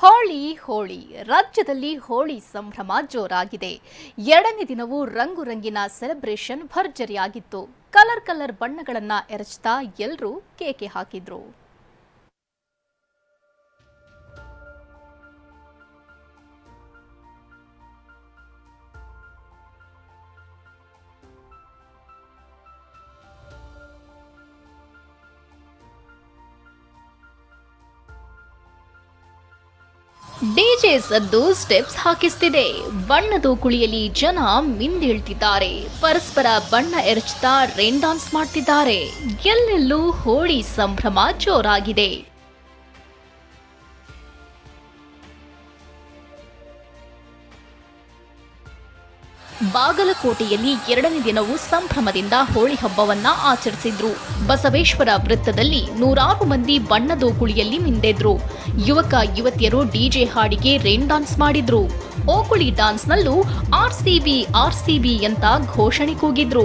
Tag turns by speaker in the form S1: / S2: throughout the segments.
S1: ಹೋಳಿ ಹೋಳಿ, ರಾಜ್ಯದಲ್ಲಿ ಹೋಳಿ ಸಂಭ್ರಮ ಜೋರಾಗಿದೆ. ಎರಡನೇ ದಿನವೂ ರಂಗು ರಂಗಿನ ಸೆಲೆಬ್ರೇಷನ್ ಭರ್ಜರಿಯಾಗಿತ್ತು. ಕಲರ್ ಕಲರ್ ಬಣ್ಣಗಳನ್ನ ಎರಚ್ತಾ ಎಲ್ಲರೂ ಕೇಕೆ ಹಾಕಿದ್ರು. ಡಿಜೆ ಸದ್ದು ಸ್ಟೆಪ್ಸ್ ಹಾಕಿಸ್ತಿದೆ. ಬಣ್ಣದ ಕುಳಿಯಲ್ಲಿ ಜನ ಮಿಂದೇಳ್ತಿದ್ದಾರೆ. ಪರಸ್ಪರ ಬಣ್ಣ ಎರಚುತ್ತಾ ರೇನ್ ಡಾನ್ಸ್ ಮಾಡ್ತಿದ್ದಾರೆ. ಎಲ್ಲೆಲ್ಲೂ ಹೋಳಿ ಸಂಭ್ರಮ ಜೋರಾಗಿದೆ. ಬಾಗಲಕೋಟೆಯಲ್ಲಿ ಎರಡನೇ ದಿನವೂ ಸಂಭ್ರಮದಿಂದ ಹೋಳಿ ಹಬ್ಬವನ್ನ ಆಚರಿಸಿದ್ರು. ಬಸವೇಶ್ವರ ವೃತ್ತದಲ್ಲಿ ನೂರಾರು ಮಂದಿ ಬಣ್ಣದ ಕುಳಿಯಲ್ಲಿ ಮಿಂದೆದ್ರು. ಯುವಕ, ಯುವತಿಯರು ಡಿಜೆ ಹಾಡಿಗೆ ರೇನ್ ಡಾನ್ಸ್ ಮಾಡಿದ್ರು. ಓಕುಳಿ ಡಾನ್ಸ್ನಲ್ಲೂ ಆರ್ಸಿಬಿ ಆರ್ಸಿಬಿ ಅಂತ ಘೋಷಣೆ ಕೂಗಿದ್ರು.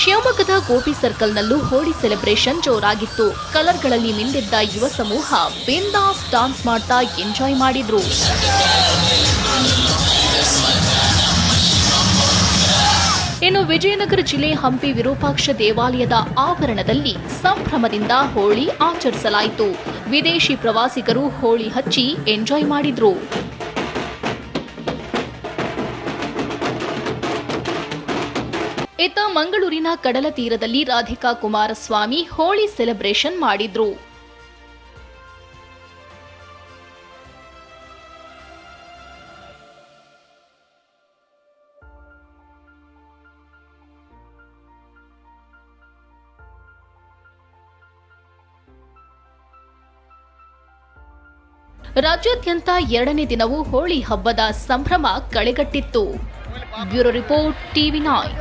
S1: ಶಿವಮೊಗ್ಗದ ಗೋಪಿ ಸರ್ಕಲ್ನಲ್ಲೂ ಹೋಳಿ ಸೆಲೆಬ್ರೇಷನ್ ಜೋರಾಗಿತ್ತು. ಕಲರ್ಗಳಲ್ಲಿ ನಿಂದಿದ್ದ ಯುವ ಸಮೂಹ ಬಿಂದಾಸ್ ಡಾನ್ಸ್ ಮಾಡ್ತಾ ಎಂಜಾಯ್ ಮಾಡಿದ್ರು. ಇನ್ನು ವಿಜಯನಗರ ಜಿಲ್ಲೆ ಹಂಪಿ ವಿರೂಪಾಕ್ಷ ದೇವಾಲಯದ ಆವರಣದಲ್ಲಿ ಸಂಭ್ರಮದಿಂದ ಹೋಳಿ ಆಚರಿಸಲಾಯಿತು. ವಿದೇಶಿ ಪ್ರವಾಸಿಗರು ಹೋಳಿ ಹಚ್ಚಿ ಎಂಜಾಯ್ ಮಾಡಿದ್ರು. ಇತ್ತ ಮಂಗಳೂರಿನ ಕಡಲ ತೀರದಲ್ಲಿ ರಾಧಿಕಾ ಕುಮಾರಸ್ವಾಮಿ ಹೋಳಿ ಸೆಲೆಬ್ರೇಷನ್ ಮಾಡಿದ್ರು. ರಾಜ್ಯಾದ್ಯಂತ ಎರಡನೇ ದಿನವೂ ಹೋಳಿ ಹಬ್ಬದ ಸಂಭ್ರಮ ಕಳೆಗಟ್ಟಿತ್ತು. Bureau report TV nine.